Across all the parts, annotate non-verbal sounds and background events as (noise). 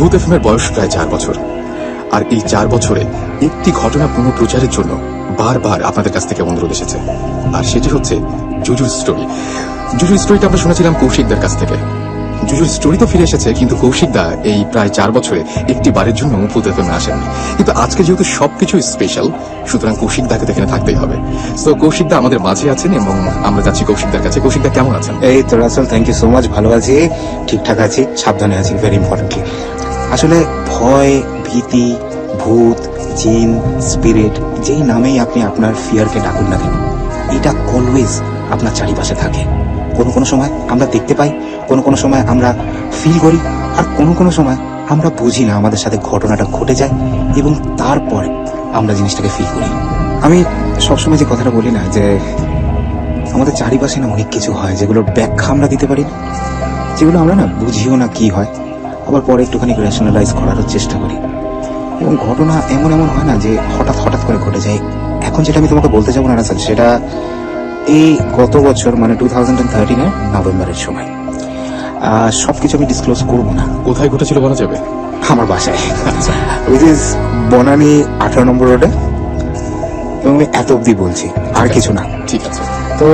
ভূত এফএম এর বয়স প্রায় চার বছর। আর এই চার বছরে একটি ঘটনা পুনঃপ্রচারের জন্য বারবার আপনাদের কাছ থেকে অনুরোধ এসেছে। আর সেটি হচ্ছে জুজুর স্টোরি। জুজুর স্টোরিটা আমরা শুনেছিলাম কৌশিকদের কাছ থেকে। জুজুর স্টোরি তো ফিরে এসেছে, কিন্তু কৌশিকদা এই প্রায় চার বছরে একটি বারের জন্য ভূত এফএমে আসেননি। কিন্তু আজকে যেহেতু সবকিছু স্পেশাল সুতরাং কৌশিকদাকে তো এখানে থাকতেই হবে। তো কৌশিকদা আমাদের মাঝে আছেন এবং আমরা যাচ্ছি কৌশিকদার কাছে। কৌশিকদা, কেমন আছেন? এই তো Russell thank you so much ভালো আছি, ঠিকঠাক আছি, সাবধানে আছি ভেরি ইম্পর্টেন্টলি আসলে ভয়, ভীতি, ভূত, জিন, স্পিরিট, যেই নামেই আপনি আপনার ফিয়ারকে ডাকুন না কেন, এটা অলওয়েজ আপনার চারিপাশে থাকে। কোনো কোনো সময় আমরা দেখতে পাই, কোনো কোনো সময় আমরা ফিল করি, আর কোনো কোনো সময় আমরা বুঝি না আমাদের সাথে ঘটনাটা ঘটে যায় এবং তারপরে আমরা জিনিসটাকে ফিল করি। আমি সবসময় যে কথাটা বলি না, যে আমাদের চারিপাশে না অনেক কিছু হয় যেগুলোর ব্যাখ্যা আমরা দিতে পারি না, যেগুলো আমরা না বুঝিও না কি হয়। আবার পরে একটুখানি রেশনালাইজ করারও চেষ্টা করি। এবং ঘটনা এমন এমন হয় না যে হঠাৎ হঠাৎ করে ঘটে যায়। এখন যেটা আমি তোমাকে বলতে যাব না রাসেল সেটা এই গত বছর মানে টু থাউজেন্ড থার্টিনের নভেম্বরের সময় সব কিছু আমি ডিসক্লোজ করব না। কোথায় ঘটেছিল বলা যাবে? আমার বাসায়। উইচ ইজ বনানি আঠারো নম্বর রোডে এবং আমি এত অব্দি বলছি আর কিছু না। ঠিক আছে। তো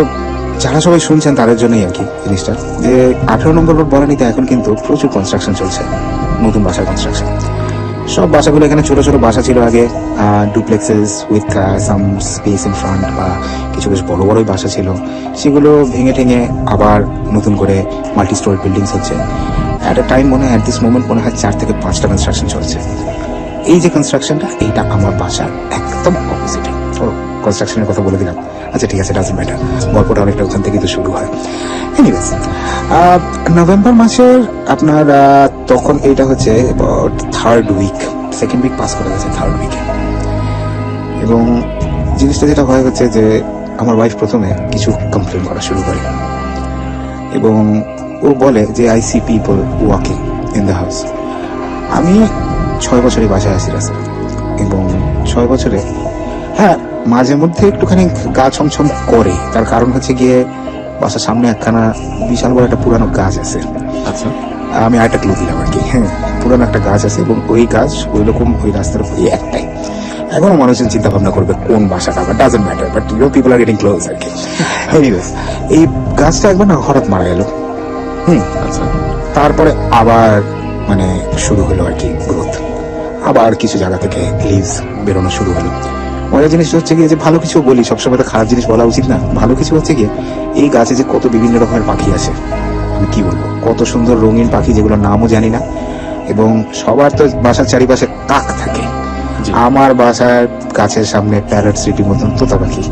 যারা সবাই শুনছেন, তাদের জন্যই আর কি জিনিসটা। যে আঠারো নম্বর রোড বরানিতে এখন কিন্তু প্রচুর কনস্ট্রাকশন চলছে, নতুন বাসার কনস্ট্রাকশন সব বাসাগুলো এখানে ছোট ছোট বাসা ছিল আগে duplexes with some space in front বা কিছু বেশ বড় বড়ই বাসা ছিল। সেগুলো ভেঙে ঠেঙে আবার নতুন করে মাল্টি স্টোরি বিল্ডিংস হচ্ছে অ্যাট টাইম মনে হয় অ্যাট দিস মোমেন্ট মনে হয় চার থেকে পাঁচটা কনস্ট্রাকশন চলছে। এই যে কনস্ট্রাকশনটা এইটা আমার বাসার একদম অপোজিটে কনস্ট্রাকশনের কথা বলে দিলাম। আচ্ছা ঠিক আছে ডাজন্ট ম্যাটার গল্পটা অনেকটা ওখান থেকে তো শুরু হয়। এনিওয়েজ নভেম্বর মাসের আপনার তখন এইটা হচ্ছে third week second week pass করে গেছে থার্ড উইকে এবং জিনিসটা যেটা হয় হচ্ছে যে, আমার ওয়াইফ প্রথমে কিছু কমপ্লেন করা শুরু করে। এবং ও বলে যে I see people walking in the house আমি ছয় বছরে বাসায় আসি রাস্তা এবং ছয় বছরে মাঝে মধ্যে একটুখানি গা ছমছম করে। তার কারণ হচ্ছে গিয়ে বাসার সামনে একখানা বিশাল বড় একটা পুরানো গাছ আছে। আচ্ছা। আমি আরেকটা ক্লু দিলাম আর কি হ্যাঁ। পুরানো একটা গাছ আছে এবং ওই গাছ ওই রকম ওই রাস্তার ওই একটাই। এখনও মানুষজন চিন্তা ভাবনা করবে কোন বাসাটা but doesn't matter but you people are getting close আর কি। এনিওয়েজ এই গাছটা একবার না হঠাৎ মারা গেল। হুম। আচ্ছা। তারপরে আবার মানে শুরু হলো আর কি গ্রোথ আবার কিছু জায়গা থেকে লিভস বেরোনো শুরু হলো। মজার জিনিস হচ্ছে গিয়ে যে ভালো কিছু বলি সবসময় তো খারাপ জিনিস বলা উচিত না। ভালো কিছু হচ্ছে গিয়ে এই গাছে যে কত বিভিন্ন রকমের পাখি আছে আমি কি বলব? কত সুন্দর রঙিন পাখি যেগুলোর নামও জানি না। এবং সবার তো বাসার চারিপাশে কাক থাকে। আমার বাসার গাছের সামনে প্যারট সিটি মতন তোতা পাখি।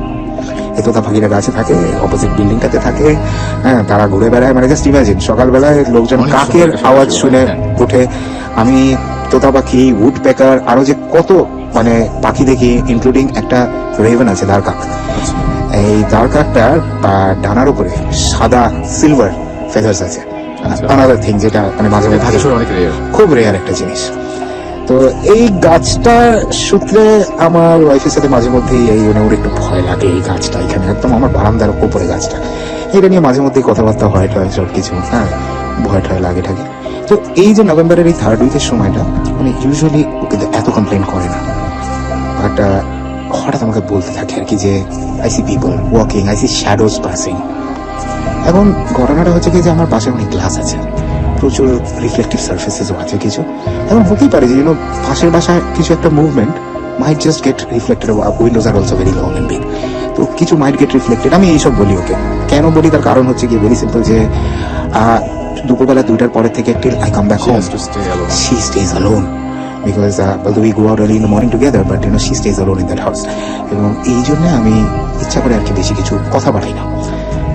এই তোতা পাখিরা গাছে থাকে অপোজিট বিল্ডিংটাতে থাকে। হ্যাঁ তারা ঘুরে বেড়ায়। মানে জাস্ট ইমাজিন সকালবেলায় লোকজন কাকের আওয়াজ শুনে হ্যাঁ। উঠে আমি তোতা পাখি উড পেকার আরও যে কত মানে পাখি দেখি ইনক্লুডিং একটা রেভেন আছে দার কাক আচ্ছা এই দার কাকটার ডানার উপরে সাদা সিলভার ফেদার্স আছে। আচ্ছা। আনাদার থিং যেটা মানে মাঝে মাঝে রেয়ার খুব রেয়ার একটা জিনিস। তো এই গাছটা সূত্রে আমার ওয়াইফের সাথে মাঝে মধ্যেই এই মানে ওর একটু ভয় লাগে এই গাছটা। এখানে একদম আমার বারান্দার উপরে গাছটা। এটা নিয়ে মাঝে মধ্যেই কথাবার্তা হয় টয় সব কিছু। হ্যাঁ ভয় টয় লাগে থাকে তো এই যে নভেম্বরের এই থার্ড উইকের সময়টা মানে ইউজুয়ালি ওকে এত কমপ্লেন করে না। বাট হঠাৎ আমাকে বলতে থাকে আর কি যে I see people walking I see shadows passing এবং ঘটনাটা হচ্ছে কি যে আমার পাশে অনেক গ্লাস আছে। প্রচুর রিফ্লেক্টিভ সার্ফেসেসও আছে কিছু। এবং হতেই পারে যে পাশের বাসায় কিছু একটা movement might just get reflected windows are also very long and big তো কিছু মাইট গেট রিফ্লেক্টেড আমি এইসব বলি ওকে। কেন বলি? তার কারণ হচ্ছে কি ভেরি সিম্পল যে দুপুরবেলা দুইটার পরে থেকে till I come back home has stage stay uh, although we go out early in the morning together but you know she stays alone in that house. এবং এই জন্য আমি ইচ্ছা করে আর কি বেশি কিছু কথা বাড়াই না।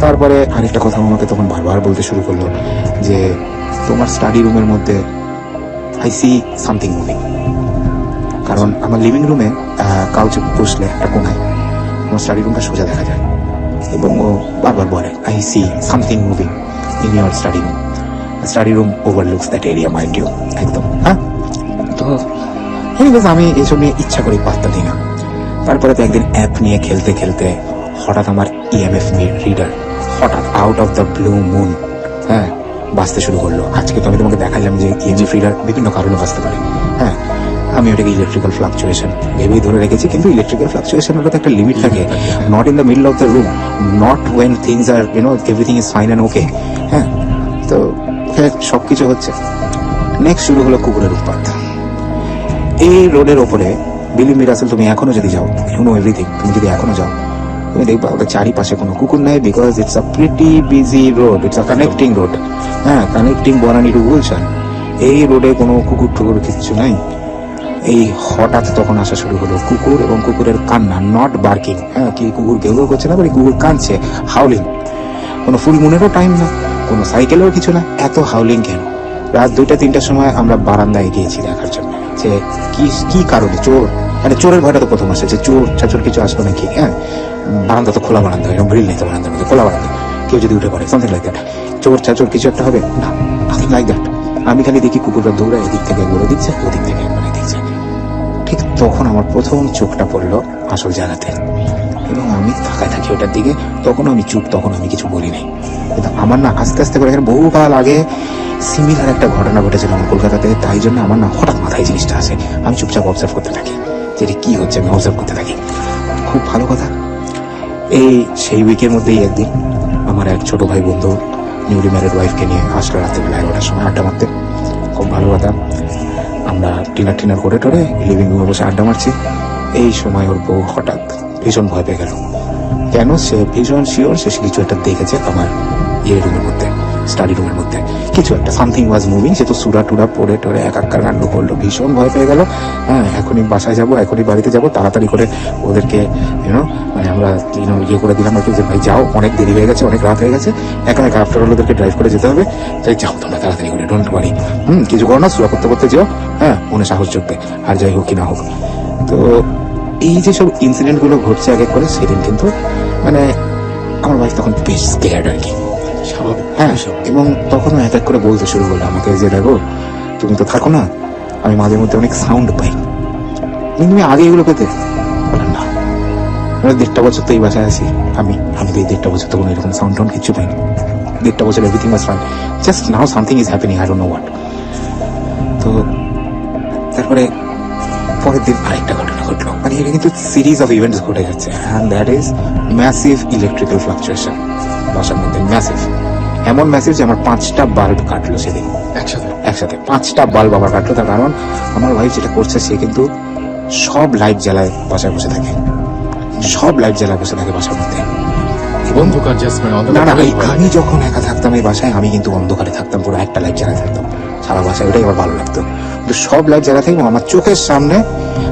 তারপরে আরেকটা কথা আমাকে তখন বারবার বলতে শুরু করল যে তোমার স্টাডি রুমের মধ্যে আই সি সামথিং মুভিং কারণ আমার লিভিং রুমে কাউচে বসলে একটা কোনায় আমার স্টাডি রুমটা সোজা দেখা যায়। এবং ও বারবার বলে I see something moving in your study room study room overlooks that area mind you একদম। হ্যাঁ? তো এনিওয়েজ আমি এসব নিয়ে ইচ্ছা করি পাত্তা দিই না। তারপরে তো একদিন অ্যাপ নিয়ে খেলতে খেলতে হঠাৎ আমার E ইএমএফ রিডার হঠাৎ out of the blue moon হ্যাঁ বাঁচতে শুরু করল। আজকে তো আমি তোমাকে দেখাইলাম যে ইএমএফ রিডার বিভিন্ন কারণে বাঁচতে পারে হ্যাঁ আমি ওটাকে ইলেকট্রিক্যাল ফ্লাকচুয়েশন ভেবেই ধরে রেখেছি কিন্তু ইলেকট্রিক্যাল ফ্লাকচুয়েশনের তো একটা লিমিট থাকে। Not in the middle of the room not when things R you know everything is fine and okay হ্যাঁ তো সব কিছু হচ্ছে। নেক্সট শুরু হলো কুকুরের উৎপাত। এই রোডের ওপরে বিলিম মিরাসেল তুমি এখনও যদি যাও ইউ নো এভরিথিং তুমি যদি এখনও যাও, তুমি দেখবা ওদের চারিপাশে কোনো কুকুর নেই because it's a pretty busy road it's a connecting road হ্যাঁ কানেক্টিং বনানি টু গুলশান। এই রোডে কোনো কুকুর টুকুর কিচ্ছু নাই। এই হঠাৎ তখন আসা শুরু হলো কুকুর এবং কুকুরের কান্না নট বার্কিং হ্যাঁ কি কুকুর ঘেউ করছে না, বলে কুকুর কাঁদছে হাউলিং কোনো ফুল মুনেরও টাইম না কোনো সাইকেলেরও কিছু না এত হাউলিং কেন? রাত দুইটা, তিনটার সময় আমরা বারান্দায় গিয়েছি দেখার জন্য। যে কি কি কারণে? চোর? মানে চোরের ভয়টা তো প্রথম আসে যে চোর চাচোর কিছু আসবে নাকি? হ্যাঁ? বারান্দা তো খোলা বারান্দা, এরকম গ্রিল নেই তো বারান্দার মধ্যে, খোলা বারান্দা। কেউ যদি উঠে পড়ে সামথিং লাইক দ্যাট চোর চাচোর কিছু একটা হবে? না নাথিং লাইক দ্যাট আমি খালি দেখি কুকুরটা দৌড়ে এদিক থেকে ঘুরে দিচ্ছে ওদিক থেকে একবারে দিচ্ছে ঠিক তখন আমার প্রথম চোখটা পড়ল আসল জায়গাতে। এবং আমি তাকায় থাকি ওটার দিকে, তখন আমি চুপ, তখন আমি কিছু বলি নাই। কিন্তু আমার না আস্তে আস্তে করে এখানে বহুকাল আগে সিমিলার একটা ঘটনা ঘটেছিল আমার কলকাতাতে, তাই জন্য আমার না হঠাৎ মাথায় জিনিসটা আসে। আমি চুপচাপ অবজার্ভ করতে থাকি, যে কি হচ্ছে আমি অবজার্ভ করতে থাকি। খুব ভালো কথা। এই সেই উইকের মধ্যেই একদিন আমার এক ছোট ভাই বন্ধু নিউলি ম্যারিড ওয়াইফকে নিয়ে আসলো রাত্রিবেলা এগারোটার সময় আড্ডা মারতে। খুব ভালো কথা। আমরা ডিনার টিনার করে টরে লিভিং রুমে বসে আড্ডা মারছি। এই সময় ওর বউ হঠাৎ ভীষণ ভয় পেয়ে গেল। কেন সে ভীষণ শিওর সে কিছু একটা দেখেছে আমার ইয়ে রুমের মধ্যে স্টাডি রুমের মধ্যে। কিছু একটা সামথিং ওয়াজ মুভিং সে তো সুরা টুরা পড়ে টরে এক আক্কার কাণ্ড করল, ভীষণ ভয় পেয়ে গেল। হ্যাঁ এখনই বাসায় যাব, এখনই বাড়িতে যাব, তাড়াতাড়ি করে ওদেরকে ইউনো মানে আমরা ইয়ে করে দিলাম আর কি যে, ভাই, যাও, অনেক দেরি হয়ে গেছে, অনেক রাত হয়ে গেছে, একা একা আফটার অল ওদেরকে ড্রাইভ করে যেতে হবে। তাই যাও তোমরা তাড়াতাড়ি করে ডোন্ট ওয়ারি হুম, কিছু করো না, সুরা করতে করতে যেও। হ্যাঁ মনে সাহস যোগবে আর যাই হোক কি না হোক। তো এই যে সব ইনসিডেন্টগুলো ঘটছে আগে করে সেদিন কিন্তু মানে আমার ওয়াইফ তখন বেশ স্কেয়ার্ড আর কি। স্বাভাবিক হ্যাঁ এবং তখন এক এক করে বলতে শুরু করল আমাকে যে দেখো তুমি তো থাকো না আমি মাঝে মধ্যে অনেক সাউন্ড পাই। কিন্তু তুমি আগে এগুলো পেতে বললাম না আমরা দেড়টা বছর তো এই বাসায় আছি আমি আমি তো এই দেড়টা বছর তো কোনো এরকম সাউন্ড টাউন্ড কিচ্ছু পাইনি। দেড়টা বছর everything was fine just now something is happening I don't know what তো তারপরে পরের দিন আরেকটা ঘটনা ঘটলো। মানে এটা কিন্তু সিরিজ অফ ইভেন্টস ঘটে যাচ্ছে and that is massive electrical fluctuation বাসার মধ্যে ম্যাসিভ এমন ম্যাসিভ যে আমার পাঁচটা বাল্ব কাটলো সেদিন। একসাথে? একসাথে। পাঁচটা বাল্ব আবার কাটলো। তার কারণ আমার ওয়াইফ যেটা করছে সে কিন্তু সব লাইট জ্বালায় বাসায় বসে থাকে। সব লাইট জ্বালায় বসে থাকে বাসার মধ্যে। অন্ধকার না আমি যখন একা থাকতাম এই বাসায় আমি কিন্তু অন্ধকারে থাকতাম পুরো একটা লাইট জ্বালায় থাকতাম। সারা বাসায় ওটাই আমার ভালো লাগতো। কিন্তু সব লাইট জ্বালা থাকব আমার চোখের সামনে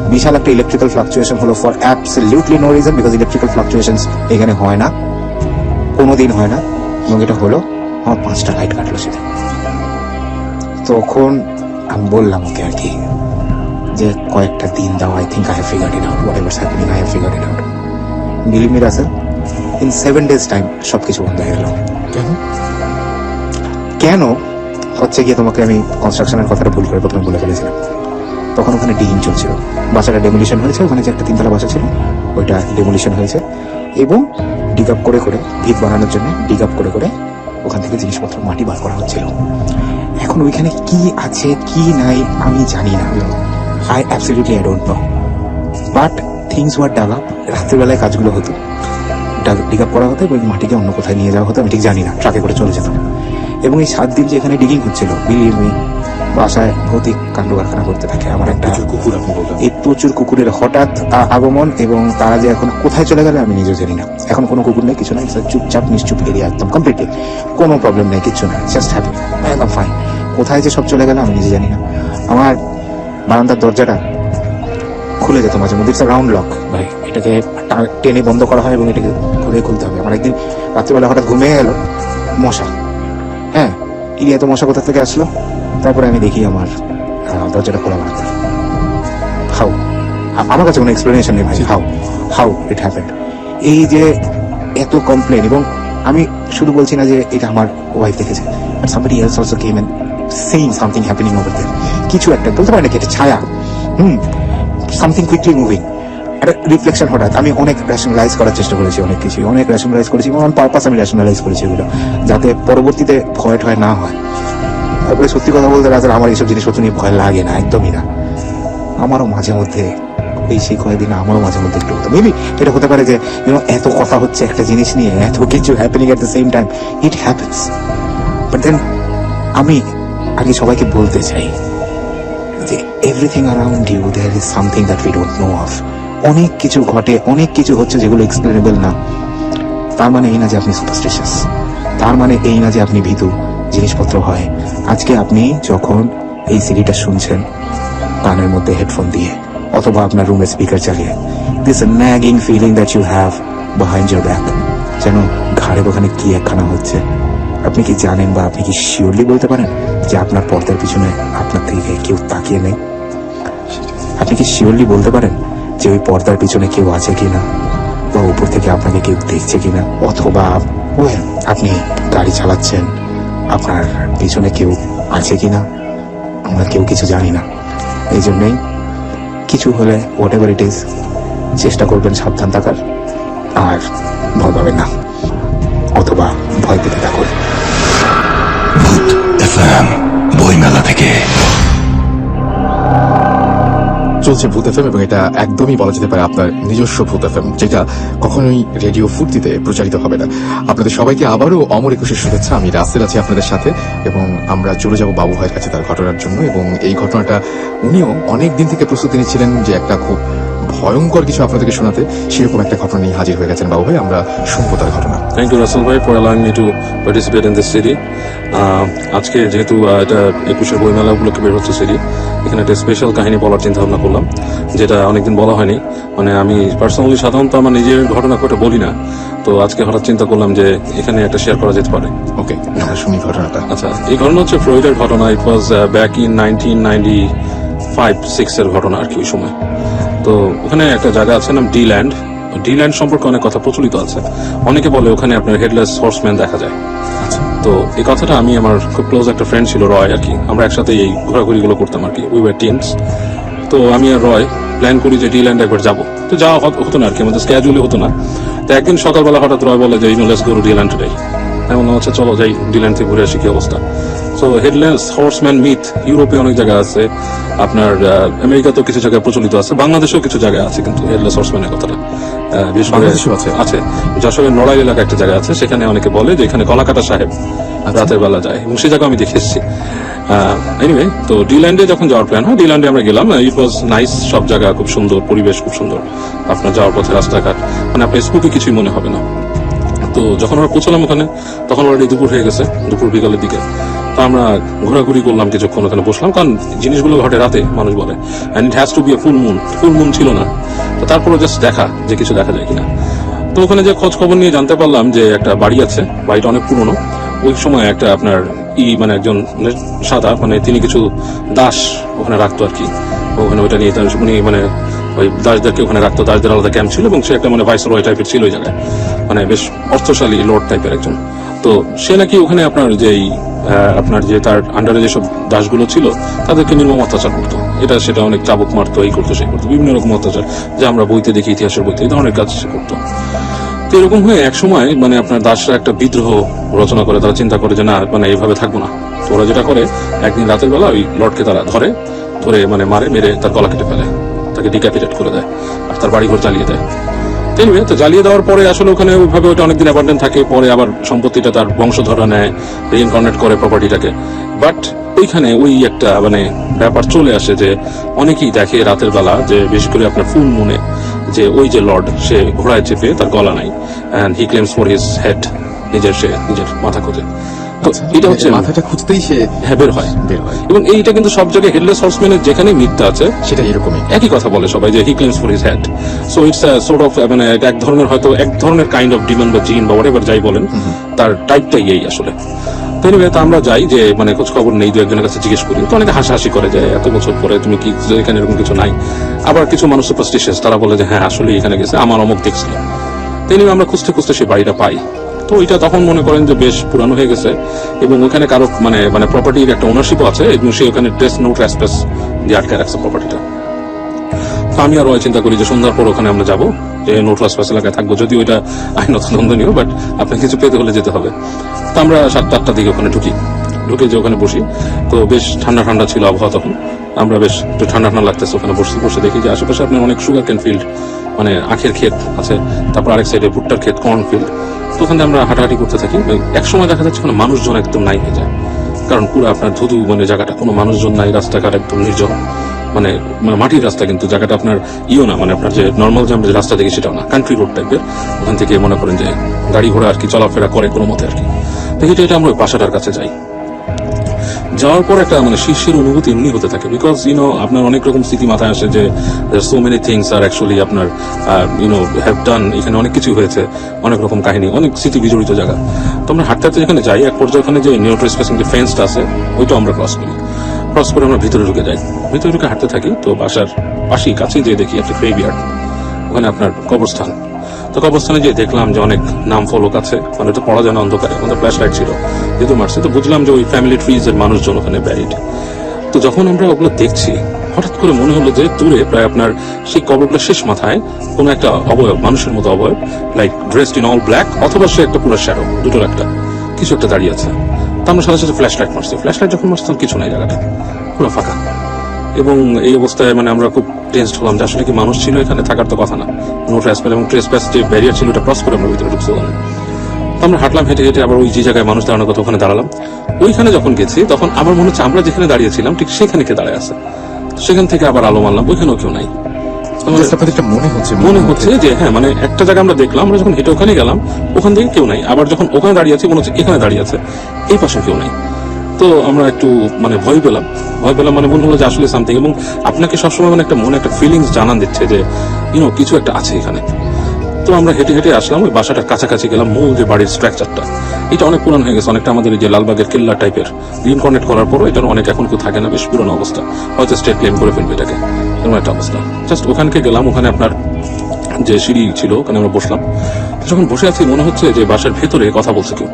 বিশাল একটা ইলেকট্রিক্যাল ফ্লাকচুয়েশন হলো for absolutely no reason because electrical fluctuation এখানে হয় না। কোনোদিন হয় না। এবং এটা হলো আমার পাঁচটা লাইট কাটলো সেটা। তখন আমি বললাম ওকে আর কি? যে কয়েকটা দিন দাও I think I have figure it out whatever happening I have figure it out believe me Russell in seven days time সবকিছু বন্ধ হয়ে গেল। কেন? কেন? হচ্ছে গিয়ে তোমাকে আমি কনস্ট্রাকশনের কথাটা ভুল করে প্রথমে বলে ফেলেছিলাম। তখন ওখানে ডিম চলছিল। বাসাটা ডেমোলিশন হয়েছে, ওখানে যে একটা তিনতলা বাসা ছিল, ওইটা ডেমোলিশন হয়েছে। এবং ডিগ আপ করে করে, ভিত বানানোর জন্য ডিগ আপ করে করে ওখান থেকে জিনিসপত্র, মাটি বার করা হচ্ছিল। এখন ওইখানে কি আছে, কি নাই, আমি জানি না। I absolutely I don't know but things were dug up রাত্রিবেলায় কাজগুলো হতো। ডিগ আপ করা হতো এবং মাটিকে অন্য কোথায় নিয়ে যাওয়া হতো, আমি ঠিক জানি না। ট্রাকে করে চলে যেতাম। এবং এই সাত দিন যে এখানে ডিগিং হচ্ছিল বিলিভ মি বাসায় ভৌতিক কাণ্ড কারখানা করতে থাকে আমার একটা কুকুর এই প্রচুর কুকুরের হঠাৎ আগমন এবং তারা যে এখন কোথায় চলে গেলে আমি নিজেও জানি না। এখন কোনো কুকুর নেই কিছু It's চুপচাপ নিশ্চুপ এরিয়া একদম কমপ্লিটলি কোনো প্রবলেম নেই কিছু না জাস্ট হ্যাপি একদম ফাইন কোথায় যে সব চলে গেল আমি নিজে জানি না। আমার বারান্দার দরজাটা খুলে যেত মাঝে মধ্যে রাউন্ড লক ভাই। এটাকে টেনে বন্ধ করা হয় এবং এটাকে ঘুরে খুলতে হবে। আমার একদিন রাত্রিবেলা হঠাৎ ঘুমিয়ে গেল মশা। এই এত মশা কোথা থেকে আসলো? তারপরে আমি দেখি আমার দরজাটা খোলা বারান্দা হাউ আমার কাছে কোনো এক্সপ্লেনেশন নেই ভাই। হাউ হাউ ইট হ্যাপেন্ড এই যে এত কমপ্লেন এবং আমি শুধু বলছি না যে এটা আমার ওয়াইফ দেখেছে but somebody also came and something happening over there কিছু একটা, বলতে পারি না কি এটা ছায়া। হুম সামথিং কুইকলি মুভিং একটা রিফ্লেকশন হঠাৎ। আমি অনেক রেশনালাইজ করার চেষ্টা করেছি, অনেক কিছু অনেক রেশনালাইজ করেছি এবং পারপাস আমি রেশনালাইজ করেছি এগুলো, যাতে পরবর্তীতে ভয় ঠয় না হয়। তারপরে সত্যি কথা বলতে রাজার আমার এইসব জিনিসপত্র নিয়ে ভয় লাগে না, একদমই না। আমারও মাঝে মধ্যে এই সেই কয়েকদিন আমারও মাঝে মধ্যে একটু হতো। মেবি এটা হতে পারে যে ইউনো এত কথা হচ্ছে একটা জিনিস নিয়ে, এত কিছু happening at the same time it happens but then আমি আগে সবাইকে বলতে চাই যে everything around you there is something that we don't know of অনেক কিছু ঘটে, অনেক কিছু হচ্ছে যেগুলো এক্সপ্লেনেবল না। তার মানে এই না যে আপনি সুপারস্টিশিয়াস তার মানে এই না যে আপনি ভীতু, জিনিসপত্র হয়। আজকে আপনি যখন এই সিডিটা শুনছেন, কানের মধ্যে হেডফোন দিয়ে, অথবা আপনার রুমে স্পিকার চালিয়ে this nagging feeling that you have behind your back যেন ঘাড়ে ওখানে কি একখানা হচ্ছে, আপনি কি জানেন বা আপনি কি শিওরলি বলতে পারেন যে আপনার পর্দার পিছনে আপনার থেকে কেউ তাকিয়ে নেই? আপনি কি শিওরলি বলতে পারেন যে ওই পর্দার পিছনে কেউ আছে কিনা বা উপর থেকে আপনাকে কেউ দেখছে কিনা অথবা আপনি গাড়ি চালাচ্ছেন আপনার পিছনে কেউ আছে কিনা আমরা কেউ কিছু জানি না। এই জন্যই কিছু হলে হোয়াট এভার ইট ইজ চেষ্টা করবেন সাবধান থাকার আর ভয় পাবেন না অথবা ভয় পেতে থাকুন। বইমেলা থেকে। চলছে ভূত এফএম এবং এটা একদমই বলা যেতে পারে আপনার নিজস্ব ভূত এফএম, যেটা কখনোই রেডিও ফুর্তিতে প্রচারিত হবে না। আপনাদের সবাইকে আবারও অমর একুশে শুভেচ্ছা। আমি রাসেল আছি আপনাদের সাথে এবং আমরা চলে যাব বাবু ভাইয়ের কাছে তার ঘটনার জন্য এবং এই ঘটনাটা উনিও অনেক দিন থেকে প্রস্তুতি নিচ্ছিলেন যে একটা খুব ভয়ঙ্কর কিছু আপনাদেরকে শোনাতে সেরকম একটা ঘটনা নিয়ে হাজির হয়ে গেছেন বাবু ভাই আমরা শুনব তার ঘটনা। থ্যাংক ইউ রাসেল ভাই for allowing me to participate in this series আজকে যেহেতু এটা একুশের বইমেলা উপলক্ষে বের হচ্ছে সিরি এখানে একটা স্পেশাল কাহিনী বলার চিন্তা ভাবনা করলাম যেটা অনেকদিন বলা হয়নি। মানে আমি পার্সোনালি সাধারণত আমার নিজের ঘটনা করে বলি না। তো আজকে হঠাৎ চিন্তা করলাম যে এখানে একটা শেয়ার করা যেতে পারে। ওকে শুনি ঘটনাটা। আচ্ছা এই ঘটনা হচ্ছে ফ্লোরিডার ঘটনা। It was back in nineteen ninety five সিক্সের ঘটনা আর কি ওই সময়। তো ওখানে একটা জায়গা আছে নাম ডি ল্যান্ড ডি ল্যান্ড সম্পর্কে অনেক কথা প্রচলিত আছে। অনেকে বলে ওখানে আপনার হেডলেস হর্সম্যান দেখা যায়। আচ্ছা। তো এই কথাটা আমি আমার খুব ক্লোজ একটা ফ্রেন্ড ছিল রয় আর কি। আমরা একসাথে এই ঘোরাঘুরিগুলো করতাম আর কি। উই ওয়ার টিমস তো আমি আর রয় প্ল্যান করি যে ডি ল্যান্ড একবার যাব। তো যাওয়া হত- না আর কি আমাদের স্ক্যাজুয়ালি হতো না। তো একদিন সকালবেলা হঠাৎ রয় বলে যে you know let's go the land today এমন হচ্ছে চলো যাই ডি ল্যান্ড থেকে ঘুরে আসি কি অবস্থা। সো হেডলেস হর্সম্যান মিথ ইউরোপে অনেক জায়গায় আছে। আপনার আমেরিকাতেও কিছু জায়গায় প্রচলিত আছে বাংলাদেশেও কিছু জায়গায় আছে কিন্তু হেডলেস হর্সম্যানের কথাটা। বিশেষ করে আছে? আছে। যশোরের নড়াইল এলাকা একটা জায়গা আছে সেখানে অনেকে বলে যে এখানে কলাকাটা সাহেব রাতের বেলা যায়। এবং সেই জায়গা আমি দেখে এসেছি। এনিওয়ে তো ডিল্যান্ডে যখন যাওয়ার প্ল্যান হয় ডিল্যান্ডে আমরা গেলাম ইট ওয়াজ নাইস সব জায়গা খুব সুন্দর পরিবেশ খুব সুন্দর। আপনার যাওয়ার পথে রাস্তাঘাট মানে আপনার স্কুটি কিছুই মনে হবে না। তো যখন আমরা পৌঁছলাম ওখানে, তখন অলরেডি দুপুর হয়ে গেছে, দুপুর বিকালের দিকে। তো আমরা ঘোরাঘুরি করলাম কিছুক্ষণ ওখানে বসলাম, কারণ জিনিসগুলো ঘটে রাতে, মানুষ বলে। And it has to be a full moon full moon ছিল না। তো তারপরে জাস্ট দেখা, যে কিছু দেখা যায় কিনা। তো ওখানে যে খোঁজ খবর নিয়ে জানতে পারলাম যে একটা বাড়ি আছে, বাড়িটা অনেক পুরনো। ওই সময় একটা আপনার ই মানে একজন সাদা মানে তিনি কিছু দাস ওখানে রাখতো আর কি। ওখানে ওইটা নিয়ে উনি মানে ওই দাসদেরকে ওখানে রাখতো। দাসদের আলাদা ক্যাম্প ছিল এবং সে একটা মানে ভাইস রয় টাইপের ছিল ওই জায়গায়। মানে বেশ অর্থশালী লর্ড টাইপের একজন। তো সে নাকি ওখানে আপনার যেই আপনার যে তার আন্ডারে যেসব দাসগুলো ছিল, তাদেরকে নির্মম অত্যাচার করতো। এটা সেটা অনেক চাবুক মারতো, এই করতো, সেই করতো, বিভিন্ন রকম অত্যাচার যে আমরা বইতে দেখি, ইতিহাসের বইতে, এই ধরনের কাজ সে করতো। তো এরকম হয়ে এক সময় মানে আপনার দাসরা একটা বিদ্রোহ রচনা করে, তারা চিন্তা করে যে না মানে এইভাবে থাকব না। তো ওরা যেটা করে, একদিন রাতের বেলা ওই লর্ডকে তারা ধরে ধরে মানে মারে, মেরে তার গলা কেটে ফেলে। তাকে ডিক্যাপিটেট করে দেয় আর তার বাড়িঘর জ্বালিয়ে দেয়। এনিওয়ে তো জ্বালিয়ে দেওয়ার পরে আসলে ওখানে ওইভাবে ওটা অনেকদিন অ্যাবান্ডেন্ট থাকে, পরে আবার সম্পত্তিটা তার বংশধরা নেয় রিইনকার্নেট করে প্রপার্টিটাকে বাট ওইখানে ওই একটা মানে ব্যাপার চলে আসে যে অনেকেই দেখে রাতের বেলা যে বিশেষ করে আপনার ফুল মুনে, যে ওই যে লর্ড, সে ঘোড়ায় চেপে তার গলা নাই। And he claims for his head নিজের সে, নিজের মাথা খোঁজে। তো এটা হচ্ছে মাথাটা খুঁজতেই সে হ্যাঁ বের হয় বের হয়। এবং এইটা কিন্তু সব জায়গায় হেডলেস হর্সম্যানের যেখানে মিথ্যা আছে সেটা এরকমই। একই কথা বলে সবাই যে he claims for his head so it's sort of মানে এক ধরনের হয়তো এক ধরনের কাইন্ড অফ ডিমন বা জিন বা হোয়াট যাই বলেন তার টাইপটাই এই আসলে। anyway, তো আমরা যাই যে মানে খোঁজ খবর নেই দু একজনের কাছে জিজ্ঞেস করি। তো অনেকে হাসাহাসি করে যে এত বছর পরে তুমি কি এখানে এরকম কিছু নাই। আবার কিছু মানুষ সুপারস্টিশিয়াস তারা বলে যে হ্যাঁ আসলে এখানে গেছে আমার অমুক দেখছিল। তো anyway, আমরা খুঁজতে খুঁজতে সেই বাড়িটা পাই। তো ওইটা তখন মনে করেন যে বেশ পুরানো হয়ে গেছে। এবং ওখানে কারও মানে মানে প্রপার্টির একটা ওনারশিপও আছে, এবং সে ওখানে ড্রেস নো ট্রেসপেস দিয়ে আটকে রাখছে প্রপার্টিটা তো আমি আর রয় চিন্তা করি যে সন্ধ্যার পর ওখানে আমরা যাব, যে নো ট্রাসপাস এলাকায় থাকব, যদিও এটা আইনত দ্বন্দ্বনীয় বাট আপনাকে কিছু পেতে হলে যেতে হবে। তো আমরা সাতটা, আটটার দিকে ওখানে ঢুকি। ঢুকে যে ওখানে বসি। তো বেশ ঠান্ডা ঠান্ডা ছিল আবহাওয়া তখন। আমরা বেশ একটু ঠান্ডা ঠান্ডা লাগতেছে ওখানে বসে বসে দেখি যে আশেপাশে আপনার অনেক সুগার ক্যান ফিল্ড মানে আখের ক্ষেত আছে। তারপর আরেক সাইডে ভুট্টার ক্ষেত কর্ন ফিল্ড তো ওখানে আমরা হাঁটাহাঁটি করতে থাকি এক সময় দেখা যাচ্ছে ওখানে মানুষজন একদম নাই হয়ে যায়। কারণ পুরো আপনার ধুধু মানে জায়গাটা, কোনো মানুষজন নাই, রাস্তাঘাট একদম নির্জন। মানে মানে মাটির রাস্তা কিন্তু, জায়গাটা আপনার ইও না মানে আপনার যে নর্মাল যে আমরা রাস্তা দেখি সেটাও না কান্ট্রি রোড টাইপের ওখান থেকে মনে করেন যে গাড়ি ঘোড়া আর কি চলাফেরা করে কোনো মতে আর কি। তো এটা আমরা ওই বাসাটার কাছে যাই। যাওয়ার পর একটা মানে শীর্ষের অনুভূতি এমনি হতে থাকে। বিকজ ইউনো আপনার অনেক রকম স্মৃতি মাথায় আসে যে so many things are actually আপনার ইউনো হ্যাভ ডান এখানে অনেক কিছু হয়েছে, অনেক রকম কাহিনী, অনেক স্মৃতি বিজড়িত জায়গা। তো আমরা হাঁটতে হাঁটতে যেখানে যাই, এক পর্যায়ে ওখানে যে নিউট্রো স্পেসিং যে ফেন্সটা আছে, ওইটা আমরা ক্রস করি। ক্রস করে আমরা ভিতরে ঢুকে যাই। ভিতরে ঢুকে হাঁটতে থাকি, তো বাসার পাশেই, কাছেই যেয়ে দেখি একটা গ্রেভিয়ার্ড ওখানে আপনার কবরস্থান। তো কবরস্থানে গিয়ে দেখলাম যে অনেক নাম ফলক আছে। মানে ওটা পড়া যায় অন্ধকারে আমাদের ফ্ল্যাশ লাইট ছিল। যেহেতু মারছে তো বুঝলাম যে ওই ফ্যামিলি ট্রিজ এর মানুষজন ওখানে ব্যারিড তো যখন আমরা ওগুলো দেখছি, হঠাৎ করে মনে হলো যে দূরে প্রায় আপনার সেই কবরগুলোর শেষ মাথায় কোনো একটা অবয়ব, মানুষের মতো অবয়ব like dressed in all black অথবা সে একটা পুরো শ্যাডো দুটোর একটা, কিছু একটা দাঁড়িয়ে আছে। তো আমরা সাথে সাথে ফ্ল্যাশ লাইট মারছি। ফ্ল্যাশ লাইট যখন মারছি তখন কিছু নাই জায়গাটা, পুরো ফাঁকা। এবং এই অবস্থায় মানে আমরা খুব টেন্সড হলাম যে আসলে কি মানুষ ছিল এখানে? থাকার তো কথা না। নো ট্রেসপ্যাস এবং ট্রেসপ্যাস যে ব্যারিয়ার ছিল ওটা ক্রস করে আমরা ভিতরে ঢুকছি ওখানে তো আমরা হাঁটলাম হেঁটে হেঁটে আবার ওই যে জায়গায় মানুষ দাঁড়ানোর কথা ওখানে দাঁড়ালাম। ওইখানে যখন গেছি তখন আমার মনে হচ্ছে আমরা যেখানে দাঁড়িয়েছিলাম ঠিক সেখানে কে দাঁড়ায় আছে। সেখান থেকে আবার আলো মারলাম ওইখানেও কেউ নাই। মনে হচ্ছে মনে হচ্ছে। যে হ্যাঁ মানে একটা জায়গা আমরা দেখলাম আমরা যখন হেঁটে ওখানে গেলাম ওখান থেকে কেউ নাই। আবার যখন ওখানে দাঁড়িয়ে আছি মনে হচ্ছে এখানে দাঁড়িয়ে আছে। এই পাশে কেউ নাই। তো আমরা একটু মানে ভয় পেলাম। ভয় পেলাম মানে মনে হলো যে আসলে সামথিং এবং আপনাকে সবসময় মানে একটা মনে একটা ফিলিংস জানান দিচ্ছে যে ইউনো কিছু একটা আছে এখানে। তো আমরা হেঁটে হেঁটে আসলাম, ওই বাসাটার কাছাকাছি গেলাম, মূল যে বাড়ির স্ট্রাকচারটা এটা অনেক পুরান হয়ে গেছে, অনেকটা আমাদের এই যে লালবাগের কেল্লা টাইপের রিনকনেক্ট করার পরও এটার অনেক এখন কেউ থাকে না, বেশ পুরনো অবস্থা। হয়তো স্টেট ক্লেম করে ফেলবে এটাকে। এরকম একটা অবস্থা। জাস্ট ওখানকে গেলাম, ওখানে আপনার যে সিঁড়ি ছিল, ওখানে আমরা বসলাম। যখন বসে আছি, মনে হচ্ছে যে বাসার ভেতরে কথা বলছে কেউ।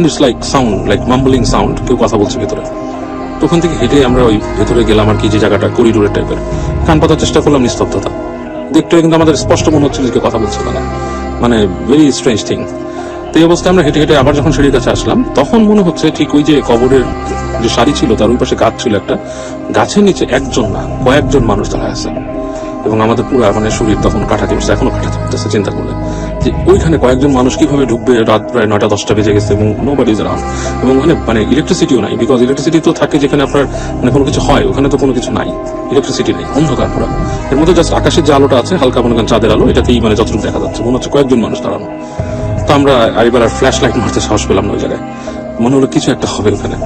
It's like sound like mumbling sound কেউ কথা বলছে ভেতরে। তো ওখান থেকে হেঁটে আমরা ওই ভেতরে গেলাম আর কি, যে জায়গাটা করিডোরের টাইপের কান পাতার চেষ্টা করলাম নিস্তব্ধতা। দেখতে কিন্তু আমাদের স্পষ্ট মনে হচ্ছিল যে কথা বলছিল না মানে ভেরি স্ট্রেঞ্জ থিং তো এই অবস্থায় আমরা হেঁটে হেঁটে আবার যখন সিঁড়ির কাছে আসলাম, তখন মনে হচ্ছে ঠিক ওই যে কবরের যে শাড়ি ছিল, তার ওই পাশে গাছ ছিল একটা। গাছের নিচে একজন না, কয়েকজন মানুষ দাঁড়ায় আছে। এবং আমাদের পুরো মানে শরীর তখন কাটাতে উঠছে এখনও কাটাতে উঠতেছে চিন্তা করলে যে ওইখানে কয়েকজন মানুষ কীভাবে ঢুকবে? রাত প্রায় নয়টা, দশটা বেজে গেছে এবং নো বাড়ি রাউন্ড এবং ওখানে মানে ইলেকট্রিসিটিও নাই বিকজ ইলেকট্রিসিটি তো থাকে যেখানে আপনার মানে কোনো কিছু হয়, ওখানে তো কোনো কিছু নাই ইলেকট্রিসিটি নেই, অন্ধকার পুরো। এর মধ্যে জাস্ট আকাশের যে আলোটা আছে, হালকা মনে করেন চাঁদের আলো এটাতেই মানে যতটুকু দেখা যাচ্ছে। মনে হচ্ছে কয়েকজন মানুষ দাঁড়ানো। তো আমরা এবার আর ফ্ল্যাশ লাইট মারতে সাহস পেলাম না ওই জায়গায়। মনে হলো কিছু একটা হবে ওখানে।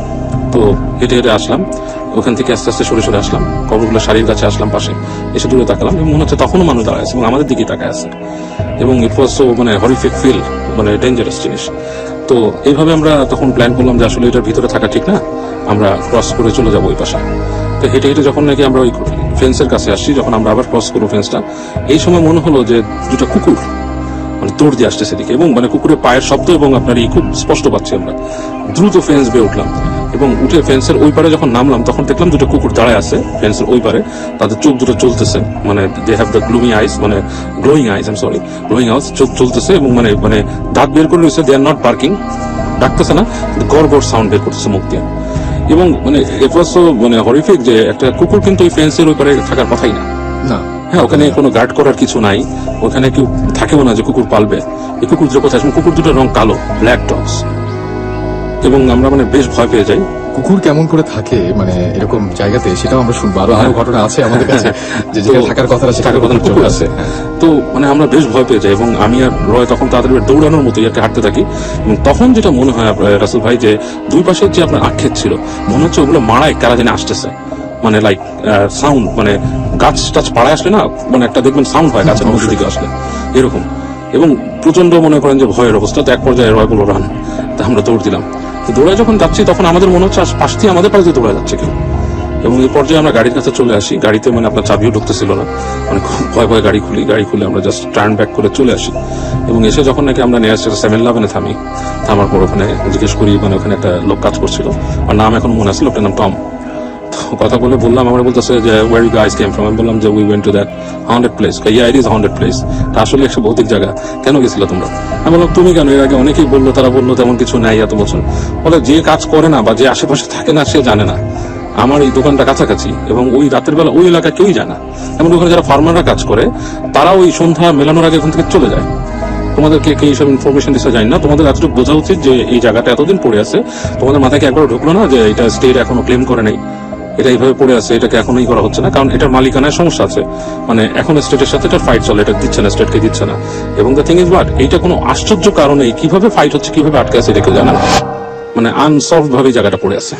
তো হেঁটে হেঁটে আসলাম, ওখান থেকে আস্তে আস্তে সরে সরে আসলাম। কবরগুলো শাড়ির কাছে আসলাম পাশে, এসে দূরে তাকালাম এবং মনে হচ্ছে তখনও মানুষ দাঁড়ায় আছে এবং আমাদের দিকে তাকায় আছে। এবং ইট ওয়াজ সো মানে হরিফিক ফিল মানে ডেঞ্জারাস জিনিস। তো এইভাবে আমরা তখন প্ল্যান করলাম যে আসলে এটার ভিতরে থাকা ঠিক না, আমরা ক্রস করে চলে যাব ওই পাশে। তো হেঁটে হেঁটে যখন নাকি আমরা ওই ফেন্সের কাছে আসছি, যখন আমরা আবার ক্রস করব ফেন্সটা এই সময় মনে হলো যে দুটা কুকুর মানে দৌড় দিয়ে আসছে সেদিকে এবং মানে কুকুরের পায়ের শব্দ এবং আপনার এই খুব স্পষ্ট পাচ্ছি আমরা। দ্রুত ফেন্স বেয়ে উঠলাম। এবং উঠে ফেন্সের ওই পারে যখন নামলাম তখন দেখলাম দুটো কুকুর দাঁড়ায় আছে ফেন্সের ওই পারে। তাদের চোখ দুটো চলতেছে মানে they have the gloomy eyes মানে glowing eyes um sorry glowing eyes চোখ চলতেছে এবং মানে মানে দাঁত বের করে রয়েছে দে আর নট পার্কিং ডাকতেছে না গড় গড় সাউন্ড বের করতেছে মুখ দিয়ে। এবং মানে ইট ওয়াজ সো মানে হরিফিক যে একটা কুকুর কিন্তু ওই ফেন্সের ওই পারে থাকার কথাই না। না। হ্যাঁ ওখানে কোনো গার্ড করার কিছু নাই ওখানে কেউ থাকেও না যে কুকুর পালবে। এই কুকুর দুটো কোথায় কুকুর দুটোর রং কালো ব্ল্যাক ডগস এবং আমরা মানে বেশ ভয় পেয়ে যাই। কুকুর কেমন করে থাকে মানে এরকম জায়গাতে সেটাও আমরা শুনব। আরও আরও ঘটনা আছে আমাদের কাছে যে যেখানে (laughs) থাকার কথা সেখানে থাকার কথা কুকুর আছে। হ্যাঁ। তো মানে আমরা বেশ ভয় পেয়ে যাই এবং আমি আর রয় তখন তাদের দৌড়ানোর মতো ইয়াকে হাঁটতে থাকি। এবং তখন যেটা মনে হয় রাসেল ভাই যে দুই পাশের যে আপনার আক্ষেপ ছিল মনে হচ্ছে ওগুলো মারায় কারা জানি আসতেছে। মানে লাইক সাউন্ড মানে গাছ টাছ পাড়ায় আসলে না মানে একটা দেখবেন সাউন্ড হয় গাছের মধ্যে দিকে আসলে। এরকম। এবং প্রচণ্ড মনে করেন যে ভয়ের অবস্থা। তো এক পর্যায়ে রয় বলো রান। তা আমরা দৌড় দিলাম। তো দৌড়ায় যখন যাচ্ছি, তখন আমাদের মনে হচ্ছে পাশ দিয়ে আমাদের পাশে দিয়ে দৌড়া যাচ্ছে কেউ। এবং এই পর্যায়ে আমরা গাড়ির কাছে চলে আসি। গাড়িতে মানে আপনার চাবিও ঢুকতেছিল না। মানে খুব ভয় ভয় গাড়ি খুলি, গাড়ি খুলে আমরা জাস্ট টার্ন ব্যাক করে চলে আসি। এবং এসে যখন নাকি আমরা নিয়ে আসছি সেভেন ইলেভেনে থামি, থামার পর ওখানে জিজ্ঞেস করি মানে ওখানে একটা লোক কাজ করছিল। আর নাম এখন মনে আছে? লোকটার নাম টম। কথা বলে বললাম, আমার বলতেছে যে where you guys came from আমি বললাম যে we went to that haunted place yeah it is haunted place আসলে একটা ভৌতিক জায়গা। কেন গেছিল তোমরা? আমি বললাম, তুমি কেন? এর আগে অনেকেই বলল, তারা বলল, তেমন কিছু নাই এত বছর। বলে, যে কাজ করে না বা যে আশেপাশে থাকে না, সে জানে না। আমার এই দোকানটা কাছাকাছি এবং ওই রাতের বেলা ওই এলাকা কেউই জানে না। এমন ওখানে যারা ফার্মাররা কাজ করে তারা ওই সন্ধ্যা মেলানোর আগে ওখান থেকে চলে যায়। তোমাদেরকে কে এইসব ইনফরমেশন দিতে জানি না। তোমাদের এতটুকু বোঝা উচিত যে, এই জায়গাটা এতদিন পড়ে আছে। তোমাদের মাথায় একবার ঢুকলো না যে, এটা স্টেট এখনও ক্লেম করে নেই? এটা এইভাবে পড়ে আছে, এটাকে এখনই করা হচ্ছে না। কারণ এটার মালিকানায় সমস্যা আছে। মানে এখন স্টেটের সাথে এটা ফাইট চলে, এটা দিচ্ছে না স্টেটকে দিচ্ছে না। এবং দ্য থিং ইজ বাট এইটা কোনো আশ্চর্য কারণে কীভাবে ফাইট হচ্ছে, কীভাবে আটকে আছে এটা কেউ জানা মানে আনসলভ ভাবে জায়গাটা পড়ে আছে।